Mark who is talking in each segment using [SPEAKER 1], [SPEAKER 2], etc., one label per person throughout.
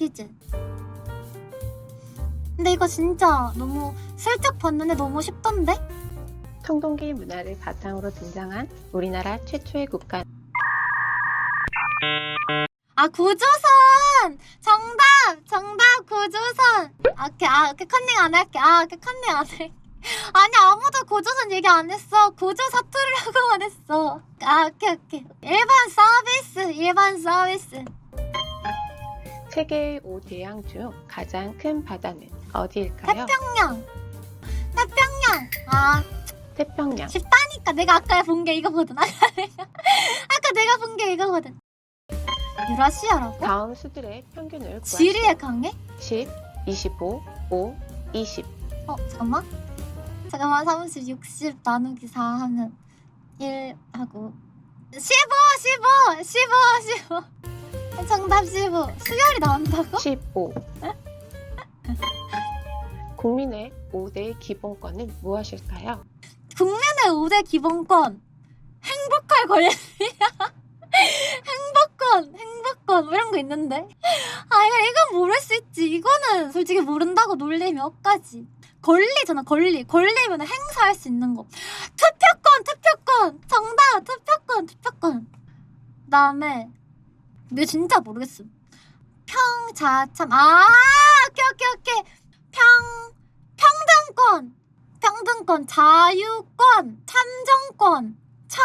[SPEAKER 1] 퀴즈. 근데 이거 진짜 너무 슬쩍 봤는데 너무 쉽던데?
[SPEAKER 2] 청동기 문화를 바탕으로 등장한 우리나라 최초의 국가.
[SPEAKER 1] 아 구조선! 정답! 정답 구조선! 아, 오케이. 아 오케이. 컨닝 안 할게. 아 오케이. 컨닝 안 할게. 아니 아무도 고조선 얘기 안 했어. 고조 사투리라고만 했어. 아 오케이 오케이. 일반 서비스 일반 서비스
[SPEAKER 2] 세계의 5대양 중 가장 큰 바다는 어디일까요?
[SPEAKER 1] 태평양 태평양 아
[SPEAKER 2] 태평양.
[SPEAKER 1] 쉽다니까 내가 아까 본 게 이거거든 아까 내가 본 게 이거거든 유라시아라고?
[SPEAKER 2] 다음 수들의 평균을 구하시오.
[SPEAKER 1] 지리에 강해?
[SPEAKER 2] 10, 25, 5, 20.
[SPEAKER 1] 어 잠깐만 잠깐만 30, 60 나누기 4 하면 1 하고 15 15 15 15 정답 15 수열이 나온다고?
[SPEAKER 2] 15. 국민의 5대 기본권은 무엇일까요?
[SPEAKER 1] 국민의 5대 기본권. 행복할 권리. 행복권 행복권 뭐 이런 거 있는데. 아 이거 이건 모를 수 있지. 이거는 솔직히 모른다고 놀리면 억까지. 권리잖아 권리. 권리면 행사할 수 있는 거. 투표권 투표권. 정답 투표권 투표권. 그다음에 이거 진짜 모르겠어 평자참 아 오케이 오케이 오케이 평 평등권 평등권, 자유권, 참정권, 청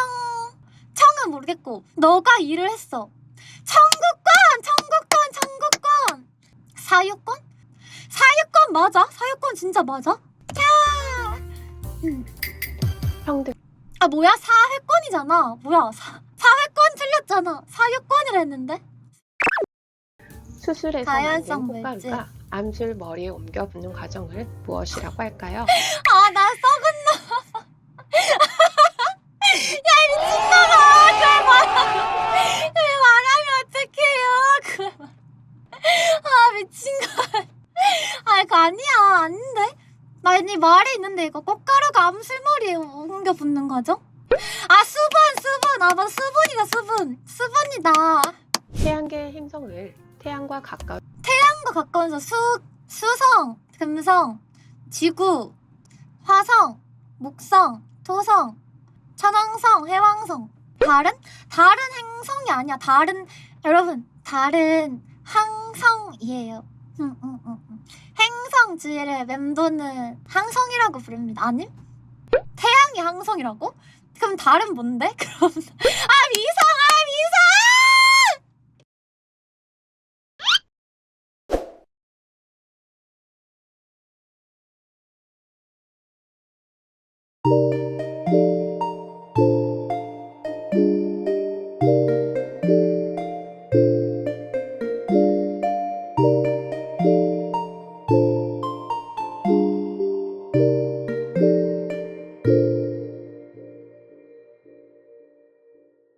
[SPEAKER 1] 청은 모르겠고 너가 일을 했어. 청구권, 청구권, 청구권. 사유권? 사유권 맞아? 사유권 진짜 맞아? 야! 음.
[SPEAKER 2] 평등.
[SPEAKER 1] 아 뭐야 사회권이잖아. 뭐야 사, 사회권 틀렸잖아. 사유권이라 했는데.
[SPEAKER 2] 수술에서
[SPEAKER 1] 자연성
[SPEAKER 2] 만든
[SPEAKER 1] 물질.
[SPEAKER 2] 꽃가루가 암술 머리에 옮겨 붓는 과정을 무엇이라고 할까요?
[SPEAKER 1] 아 나 썩은 놈. 야 미친놈아 그걸 말하면 그걸 말하면 어떡해요 그걸 말- 아 미친 거 아 이거 아니야 아닌데 아니 말이 있는데 이거 꽃가루가 암술머리에 옮겨 붙는 거죠? 아 수분 아마 수분이다 수분. 수분이다.
[SPEAKER 2] 태양계 행성을 태양과 가까운
[SPEAKER 1] 태양과 가까워서 수 수성 금성 지구 화성 목성 토성 천왕성 해왕성. 다른? 다른 행성이 아니야. 다른 여러분 다른 항성이에요. 응, 응, 응, 응. 행성 주위를 맴도는 항성이라고 부릅니다. 아님? 태양이 항성이라고 그럼 다른 뭔데? 그럼. 아 위성 아 위성